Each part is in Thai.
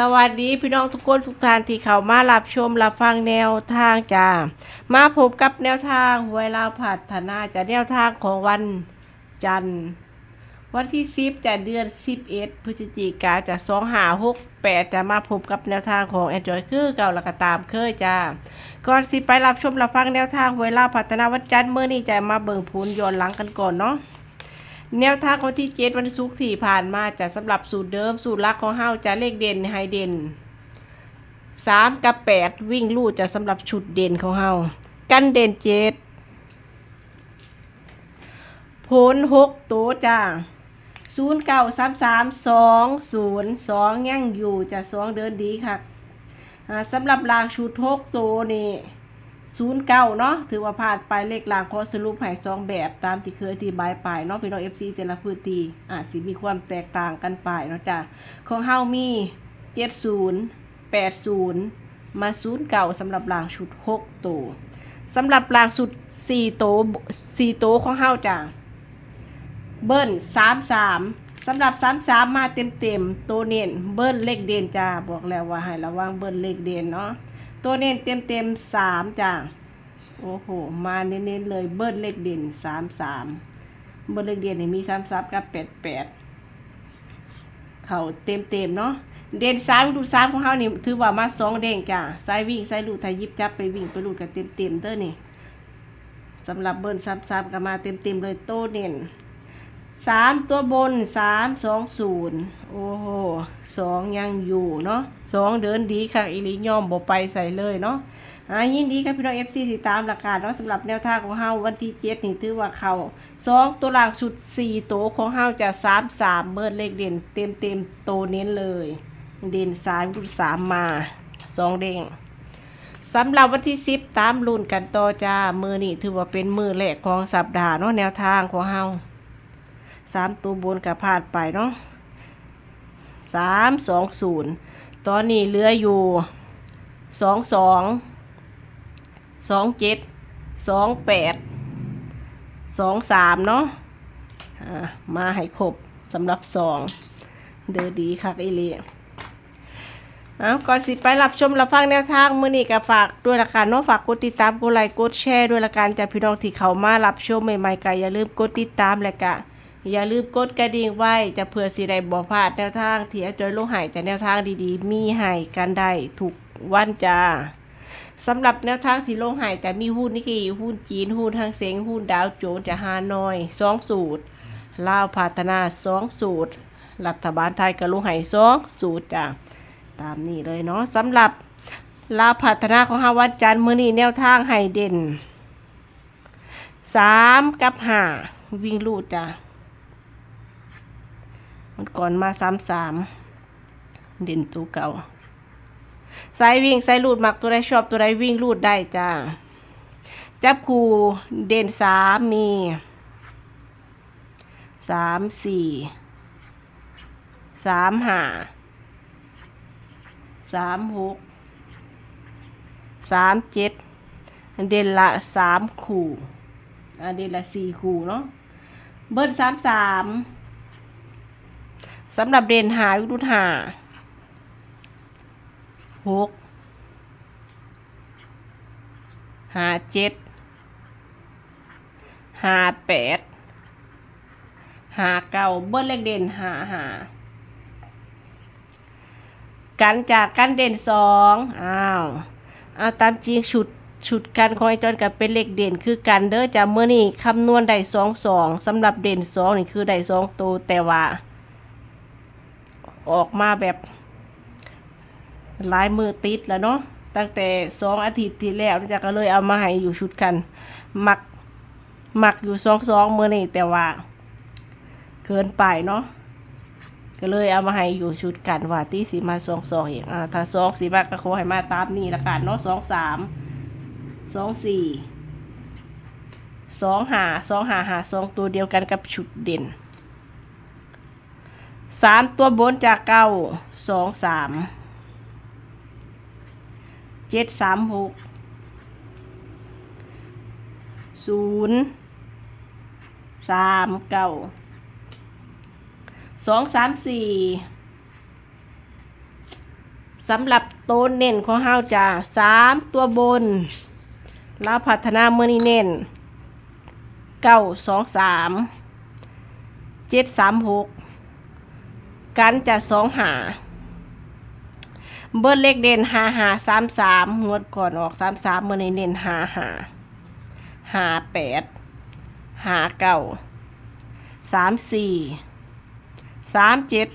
สวัสดีพี่น้องทุกคนทุกท่านที่เข้ามารับชมรับฟังแนวทางจ้ามาพบกับแนวทางหวยลาวผัดธนาจะแนวทางของวันจันทร์ วันที่10จะเดือน11พฤศจิกาจะ2หา6 8จะมาพบกับแนวทางของแอนดรอยคือเก่าแล้วก็ตามเคยจ้าก่อนสิไปรับชมรับฟังแนวทางหวยลาวผัดธนาวันจันทร์เมื่อนี้จะมาเบิ่งผลย้อนหลังกันก่อนเนาะ แนวทางวันที่เจ็ดวันศุกร์ที่ผ่านมาจะสำหรับสูตรเดิมสูตรลักของเฮาจะเลขเด่นไฮเด่นสามกับแปดวิ่งลู่จะสำหรับชุดเด่นของเฮากันเด่นเจ็ดผลหกโตจ้าศูนย์เก้าสามสามสองศูนย์สองยังอยู่จะสองเดินดีค่ะสำหรับลางชุดหกโตนี่ ศูนย์เก้าเนาะถือว่าผ่านไปเลขหลังขอสรุปให้สองแบบตามที่เคยอธิบายไปเนาะพี่น้องเอฟซีแต่ละพื้นที่อาจจะมีความแตกต่างกันไปเนาะจ้ะของเฮามีเจ็ดศูนย์แปดศูนย์มาศูนย์เก่าสำหรับรางชุดหกตัวสำหรับรางชุดสี่ตัวสี่ตัวของเฮาจ้ะเบิ้ลสามสามสำหรับสามสามมาเต็มเต็มๆตัวเน้นเบิ้ลเลขเด่นจ้าบอกแล้วว่าให้ระวังเบิ้ลเลขเด่นเนาะ ตัวเน้นเต็มเต็มๆสามจ้ะโอ้โห มาเน้นๆเลยเบิ้ลเลขเด่นสามสามเบิ้ลเลขเด่นนี่มีสามสามกับแปดแปดเข่าเต็มเต็มเนาะเด่นสามดูสามของเขานี่ถือว่ามาสองเด้งจ้ะสายวิ่งสายลูดไทยยิบจับไปวิ่งไปลูดกันเต็มเต็มเด้อนี่สำหรับเบิ้ลสามสามก็มาเต็มเต็มเลยโตเน้น สามตัวบนสามสองศูนย์โอ้โหสองยังอยู่เนาะสองเดินดีค่ะอิลิยอมบ่ไปใส่เลยเนาะอ่ายินดีครับพี่น้องเอฟซีติดตามหลักการเนาะสำหรับแนวทางของเฮาวันที่เจ็ดนี่ถือว่าเขาสองตัวหลังชุดสี่ตัวของเฮาจะสามสามเบิดเลขเด่นเต็มเต็มโตเน้นเลย เด่นสามรุดสามมาสองเด้งสำหรับวันที่สิบตามรุ่นกันต่อจ้ามือนี่ถือว่าเป็นมือแรกของสัปดาห์เนาะแนวทางของเฮา สามตัวบนกับพาดไปเนาะสามสองศูนย์ตอนนี้เหลืออยู่สองสองสองเจ็ดสองแปดสองสามเนาะมาให้ครบสำหรับสองเดอดีคักอีเลีเอาก่อนสิไปรับชมรับฟังแนวทางมือนี้ก็ฝากด้วยละกันเนาะฝากกดติดตามกดไลค์กดแชร์ด้วยละกันจากพี่น้องที่เขามารับชมใหม่ๆก็อย่าลืมกดติดตามและก็ อย่าลืมกดกระดิ่งไว้จะเพื่อสิได้บ่พลาดแนวทางที่อาจารย์ลงใหายจากแนวทางดีๆ มีให้กันได้ทุกวันจ้าสำหรับแนวทางที่ลงหายจะมีหุ้นนิกเกิหุ้นจีนหุ้นทางเซ็งหุ้นดาวโจนส์จะฮานอยสองสูตรลาวพัฒนาสองสูตร รัฐบาลไทยก็ลงหายสองสูตรจ้าตามนี้เลยเนาะสำหรับลาวพัฒนาของฮาวันจันทร์มือนี้แนวทางให้เด่นสามกับห้าวิ่งลูดจ้ะ มันก่อนมาสามสามเด่นตัวเก่าสายวิ่งสายลูดมักตัวใดชอบตัวใดวิ่งลูดได้จ้าจับคูเด่นสามมีสามสี่สามห้าสามหกสามเจ็ดเด่นละสามคู่อ่าเด่นละสี่คู่เนาะเบิร์ดสามสาม สำหรับเด่นหาวิรุธหาหกหาเจ็ดหาแปดหาเก้าเบิร์เลขเด่นหาหากันจากกันเด่นสองอ้าวเอาตามจริงชุดชุดกันของไอจอนกับเป็นเลขเด่นคือกันเด้อจะเมื่อนี่คำนวณได้สองสองสำหรับเด่นสองนี่คือได้สองตัวแต่ว่า ออกมาแบบหลายมือติดแล้วเนาะตั้งแต่สองอาทิตย์ที่แล้วจะก็เลยเอามาให้อยู่ชุดกันหมักหมักอยู่สองสองเมื่อนี่แต่ว่าเกินไปเนาะก็เลยเอามาให้อยู่ชุดกันว่าตีสีมาสองสองเองอ่าถ้าสองสีมาก็ขอให้มาตามนี่ละกันเนาะสองสามสองสี่สองหาสองหาหาสองตัวเดียวกันกับชุดเด่น สามตัวบนจากเก้าสองสามเจ็ดสามหกศูนย์สามเก้าสองสามสี่สำหรับโต้นเน้นของเฮาจ้าสามตัวบนแลาวพัฒนาเมื่อนี้เน้นเก้าสองสามเจ็ดสามหก กันจะสองหาเบิร์ดเลขเด่นหาหาสามสามงวดก่อนออกสามสามเมื่อในเด่นหาหาหาแปดหาเก้าสามสี่สามเจ็ด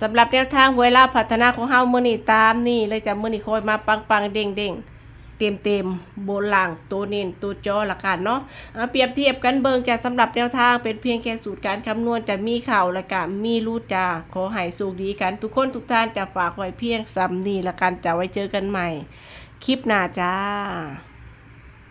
สำหรับแนวทางเวลาพัฒนาของเฮามื่อนี้ตามนี่เลยจะมื่อนี้คอยมาปังปังเด้งเด้ง เต็มเต็มโบนหลังตัวเน้นตัวจอละกันเนาะเปรียบเทียบกันเบิงจะสำหรับแนวทางเป็นเพียงแค่สูตรการคำนวณจะมีเข่าละกันมีรูดจ้าขอให้สุขดีกันทุกคนทุกท่านจะฝากไว้เพียงซ้ำนี่ละกันจะไว้เจอกันใหม่ คลิปหน้าจ้า